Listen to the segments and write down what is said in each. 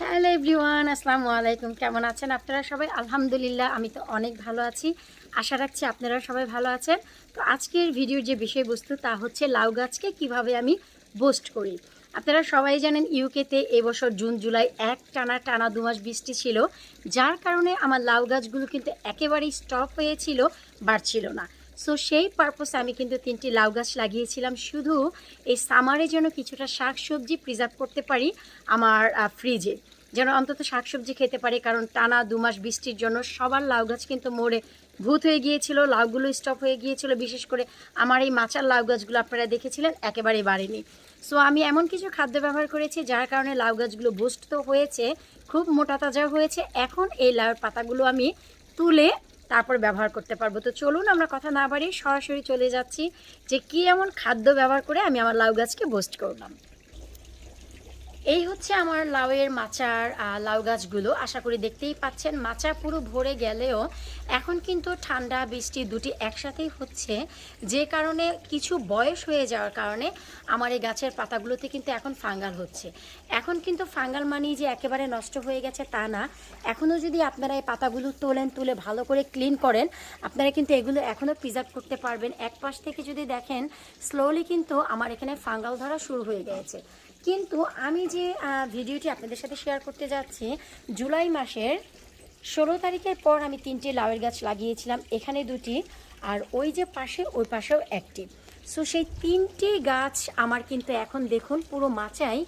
Hello everyone, আসসালামু আলাইকুম। কেমন আছেন আপনারা সবাই? আলহামদুলিল্লাহ, আমি তো অনেক ভালো আছি। আশা রাখছি আপনারা সবাই ভালো আছেন। তো আজকের ভিডিওর যে বিষয়বস্তু, তা হচ্ছে লাউ গাছকে কীভাবে আমি বোস্ট করি। আপনারা সবাই জানেন, ইউকেতে এবছর জুন, জুলাই এক টানা টানা দু মাস বৃষ্টি ছিল, যার কারণে আমার লাউ গাছগুলো কিন্তু একেবারেই স্টপ হয়েছিল, বাড়ছিল না। সো সেই পারপসে আমি কিন্তু তিনটি লাউ গাছ লাগিয়েছিলাম। শুধু এই সামারে যেন কিছুটা শাক সবজি প্রিজার্ভ করতে পারি আমার ফ্রিজে যেন অন্তত শাকসবজি খেতে পারি, কারণ টানা দু মাস বৃষ্টির জন্য সবার লাউ গাছ কিন্তু মরে ভূত হয়ে গিয়েছিল, লাউগুলো স্টপ হয়ে গিয়েছিল। বিশেষ করে আমার এই মাচার লাউ গাছগুলো আপনারা দেখেছিলেন, একেবারেই বাড়েনি। সো আমি এমন কিছু খাদ্য ব্যবহার করেছি, যার কারণে লাউ গাছগুলো বুস্ট তো হয়েছে, খুব মোটা তাজা হয়েছে। এখন এই লাউয়ের পাতাগুলো আমি তুলে তারপর ব্যবহার করতে পারব। তো চলুন আমরা কথা না বাড়িয়ে সরাসরি চলে যাচ্ছি যে কি এমন খাদ্য ব্যবহার করে আমি আমার লাউ গাছকে বোস্ট করলাম। এই হচ্ছে আমার লাউয়ের মাচার লাউ গাছগুলো। আশা করি দেখতেই পাচ্ছেন, মাচা পুরো ভরে গেলেও এখন কিন্তু ঠান্ডা, বৃষ্টি দুটি একসাথেই হচ্ছে। যে কারণে কিছু বয়স হয়ে যাওয়ার কারণে আমার এই গাছের পাতাগুলোতে কিন্তু এখন ফাঙ্গাল হচ্ছে। এখন কিন্তু ফাঙ্গাল মানি যে একেবারে নষ্ট হয়ে গেছে তা না। এখনও যদি আপনারা এই পাতাগুলো তোলেন, তুলে ভালো করে ক্লিন করেন, আপনারা কিন্তু এগুলো এখনও প্রিজার্ভ করতে পারবেন। এক পাশ থেকে যদি দেখেন স্লোলি কিন্তু আমার এখানে ফাঙ্গাল ধরা শুরু হয়ে গেছে। কিন্তু আমি যে ভিডিওটি আপনাদের সাথে শেয়ার করতে যাচ্ছি, জুলাই মাসের ষোলো তারিখের পর আমি তিনটে লাউয়ের গাছ লাগিয়েছিলাম, এখানে দুটি আর ওই যে পাশে, ওই পাশেও একটি। সো সেই তিনটি গাছ আমার কিন্তু এখন দেখুন পুরো মাচাই।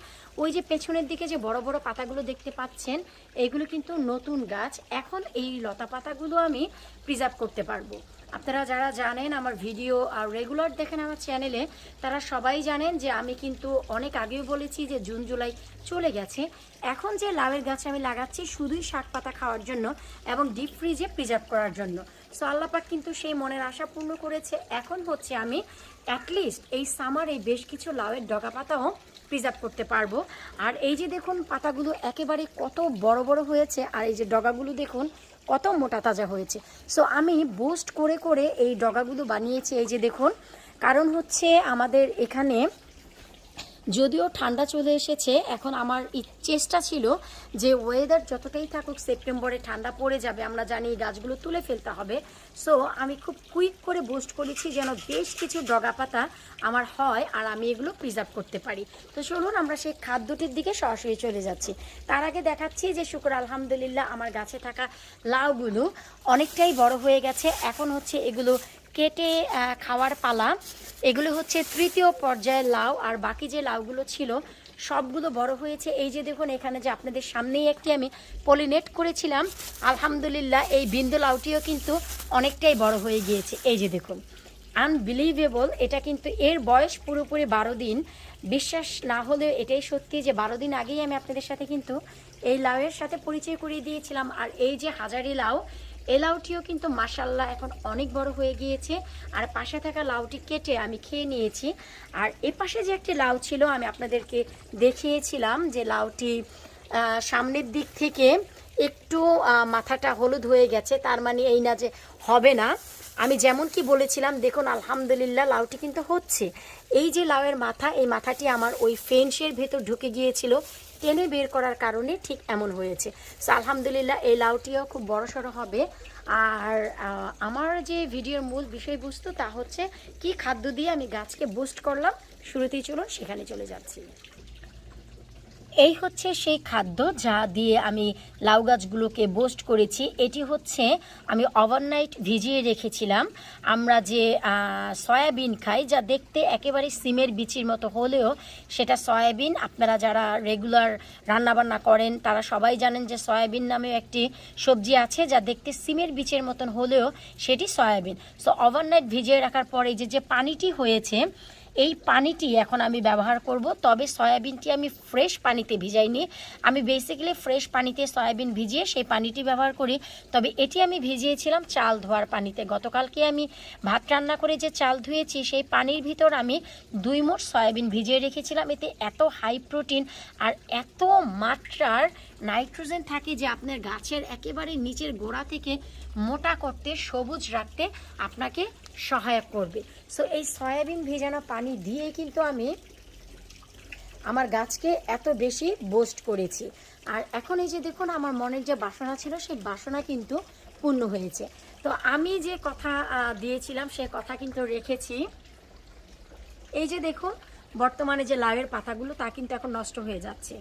ওই যে পেছনের দিকে যে বড় বড় পাতাগুলো দেখতে পাচ্ছেন, এগুলো কিন্তু নতুন গাছ। এখন এই লতা পাতাগুলো আমি প্রিজার্ভ করতে পারব। আপনারা যারা জানেন আমার ভিডিও আর রেগুলার দেখেন আমার চ্যানেলে, তারা সবাই জানেন যে আমি কিন্তু অনেক আগেও বলেছি যে জুন, জুলাই চলে গেছে। এখন যে লাউয়ের গাছ আমি লাগাচ্ছি শুধুই শাক পাতা খাওয়ার জন্য এবং ডিপ ফ্রিজে প্রিজার্ভ করার জন্য। সো আল্লাপাক কিন্তু সেই মনের আশা পূর্ণ করেছে। এখন হচ্ছে আমি অ্যাটলিস্ট এই সামার এই বেশ কিছু লাউয়ের ডগা পাতাও প্রিজার্ভ করতে পারব। আর এই যে দেখুন, পাতাগুলো একেবারে কত বড় বড় হয়েছে, আর এই যে ডগাগুলো দেখুন কত মোটা তাজা হয়েছে। সো আমি বুস্ট করে করে এই ডগাগুলো বানিয়েছি, এই যে দেখুন। কারণ হচ্ছে আমাদের এখানে যদিও ঠান্ডা চলে এসেছে, এখন আমার চেষ্টা ছিল যে ওয়েদার যতটাই থাকুক সেপ্টেম্বরে ঠান্ডা পড়ে যাবে, আমরা জানি গাছগুলো তুলে ফেলতে হবে। সো আমি খুব কুইক করে বোস্ট করেছি যেন বেশ কিছু ডগা পাতা আমার হয় আর আমি এগুলো প্রিজার্ভ করতে পারি। তো চলুন আমরা সেই খাদ্যটির দিকে সরাসরি চলে যাচ্ছি। তার আগে দেখাচ্ছি যে শুক্র, আলহামদুলিল্লাহ, আমার গাছে থাকা লাউগুলো অনেকটাই বড় হয়ে গেছে। এখন হচ্ছে এগুলো কেটে খাওয়ার পালা। এগুলো হচ্ছে তৃতীয় পর্যায়ের লাউ, আর বাকি যে লাউগুলো ছিল, সবগুলো বড় হয়েছে। এই যে দেখুন, এখানে যে আপনাদের সামনেই একটি আমি পলিনেট করেছিলাম। আলহামদুলিল্লাহ, এই বিন্দু লাউটিও কিন্তু অনেকটাই বড় হয়ে গিয়েছে। এই যে দেখুন আনবিলিভেবল এটা কিন্তু এর বয়স পুরোপুরি বারো দিন। বিশ্বাস না হলেও এটাই সত্যি যে বারো দিন আগেই আমি আপনাদের সাথে কিন্তু এই লাউয়ের সাথে পরিচয় করিয়ে দিয়েছিলাম। আর এই যে হাজারি লাউ এই লাউটিও কিন্তু মাসাল্লাহ এখন অনেক বড় হয়ে গিয়েছে। আর পাশে থাকা লাউটি কেটে আমি খেয়ে নিয়েছি। আর এ পাশে যে একটি লাউ ছিল, আমি আপনাদেরকে দেখিয়েছিলাম যে লাউটি সামনের দিক থেকে একটু মাথাটা হলুদ হয়ে গেছে। তার মানে এই না যে হবে না। আমি যেমন কি বলেছিলাম, দেখুন, আলহামদুলিল্লাহ লাউটি কিন্তু হচ্ছে। এই যে লাউয়ের মাথা, এই মাথাটি আমার ওই ফেন্সের ভেতর ঢুকে গিয়েছিল। টেনে বের করার কারণে ঠিক এমন হয়েছে। সো আলহামদুলিল্লাহ, এই লাউটিও খুব বড় সড়ো হবে। আর আমার যে ভিডিওর মূল বিষয়বস্তু তা হচ্ছে কি খাদ্য দিয়ে আমি গাছকে বুস্ট করলাম। শুরুতেই চলুন, সেখানে চলে যাচ্ছি। এই হচ্ছে সেই খাদ্য যা দিয়ে আমি লাউ গাছগুলোকে বোস্ট করেছি। এটি হচ্ছে আমি ওভারনাইট ভিজিয়ে রেখেছিলাম। আমরা যে সয়াবিন খাই, যা দেখতে একেবারে সিমের বিচির মতো হলেও সেটা সয়াবিন। আপনারা যারা রেগুলার রান্নাবান্না করেন, তারা সবাই জানেন যে সয়াবিন নামেও একটি সবজি আছে, যা দেখতে সিমের বিচের মতন হলেও সেটি সয়াবিন। সো ওভারনাইট ভিজিয়ে রাখার পরে যে যে পানিটি হয়েছে এই পানিটি এখন আমি ব্যবহার করব। তবে সয়াবিনটি আমি ফ্রেশ পানিতে ভিজাই ভিজাইনি আমি বেসিক্যালি ফ্রেশ পানিতে সয়াবিন ভিজিয়ে সেই পানিটি ব্যবহার করি। তবে এটি আমি ভিজিয়েছিলাম চাল ধোয়ার পানিতে। গতকালকে আমি ভাত রান্না করে যে চাল ধুয়েছি, সেই পানির ভিতর আমি দুই মোট সয়াবিন ভিজিয়ে রেখেছিলাম। এতে এত হাই প্রোটিন আর এত মাত্রার নাইট্রোজেন থাকে যে আপনার গাছের একেবারে নিচের গোড়া থেকে মোটা করতে, সবুজ রাখতে আপনাকে সহায়ক করবে। সো এই সয়াবিন ভেজানো পানি দিয়ে কিন্তু আমি আমার গাছকে এত বেশি বোস্ট করেছি। আর এখন এই যে দেখুন, আমার মনের যে বাসনা ছিল, সেই বাসনা কিন্তু পূর্ণ হয়েছে। তো আমি যে কথা দিয়েছিলাম, সে কথা কিন্তু রেখেছি। এই যে দেখুন, বর্তমানে যে লাউয়ের পাতাগুলো, তা কিন্তু এখন নষ্ট হয়ে যাচ্ছে।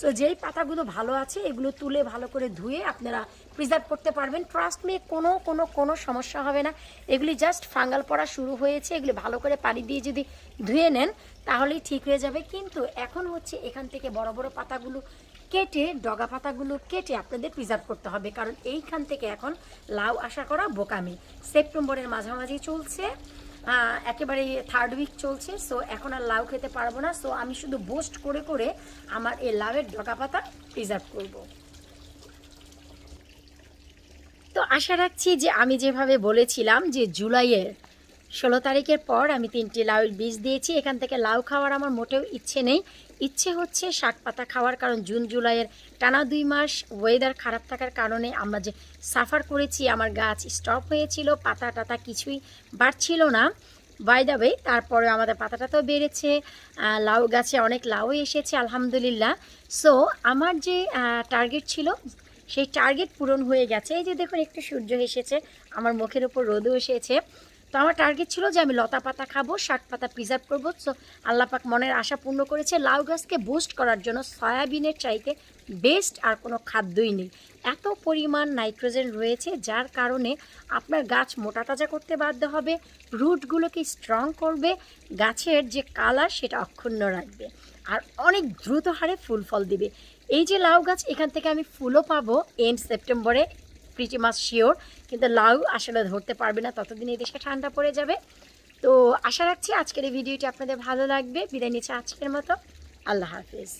সো যেই পাতাগুলো ভালো আছে, এগুলো তুলে ভালো করে ধুয়ে আপনারা প্রিজার্ভ করতে পারবেন। ট্রাস্ট মে কোনো কোনো কোনো সমস্যা হবে না। এগুলি জাস্ট ফাঙ্গাল পড়া শুরু হয়েছে, এগুলি ভালো করে পানি দিয়ে যদি ধুয়ে নেন, তাহলেই ঠিক হয়ে যাবে। কিন্তু এখন হচ্ছে এখান থেকে বড় বড় পাতাগুলো কেটে, ডগা পাতাগুলো কেটে আপনাদের প্রিজার্ভ করতে হবে। কারণ এইখান থেকে এখন লাউ আশা করা বোকামি। সেপ্টেম্বরের মাঝামাঝি চলছে। একেবারে থার্ড উইক চলছে সো এখন আর লাউ খেতে পারব না সো আমি শুধু বোস্ট করে করে আমার এই লাউয়ের ডগা পাতা প্রিজার্ভ করব। তো আশা রাখছি যে আমি যেভাবে বলেছিলাম যে জুলাইয়ের ষোলো তারিখের পর আমি তিনটি লাউয়ের বীজ দিয়েছি। এখান থেকে লাউ খাওয়ার আমার মোটেও ইচ্ছে নেই। ইচ্ছে হচ্ছে শাক পাতা খাওয়ার, কারণ জুন জুলাইয়ের টানা দুই মাস ওয়েদার খারাপ থাকার কারণে আমরা যে সাফার করেছি, আমার গাছ স্টপ হয়েছিল, পাতা টাতা কিছুই বাড়ছিল না। বাই ওয়ে তারপরে আমাদের পাতাটাতেও বেড়েছে লাউ গাছে অনেক লাউ এসেছে, আলহামদুলিল্লাহ। সো আমার যে টার্গেট ছিল, সেই টার্গেট পূরণ হয়ে গেছে। এই যে দেখুন, একটু সূর্য এসেছে, আমার মুখের উপর রোদও এসেছে। তো আমার টার্গেট ছিল যে আমি লতা পাতা খাব, শাক পাতা প্রিজার্ভ করব। সো আল্লাপাক মনের আশা পূর্ণ করেছে। লাউ গাছকে বুস্ট করার জন্য সয়াবিনের চাইতে বেস্ট আর কোনো খাদ্যই নেই। এত পরিমাণ নাইট্রোজেন রয়েছে, যার কারণে আপনার গাছ মোটা তাজা করতে বাধ্য হবে রুটগুলোকে স্ট্রং করবে, গাছের যে কালার সেটা অক্ষুণ্ণ রাখবে, আর অনেক দ্রুত হারে ফুল ফল দিবে। এই যে লাউ গাছ, এখান থেকে আমি ফুলও পাবো এন্ড সেপ্টেম্বরে প্রিটি মাছ শিওর কিন্তু লাউ আসলে ধরতে পারবে না, ততদিন এই দেশে ঠান্ডা পড়ে যাবে। তো আশা রাখছি আজকের এই ভিডিওটি আপনাদের ভালো লাগবে। বিদায় নিচ্ছে আজকের মতো। আল্লাহ হাফিজ।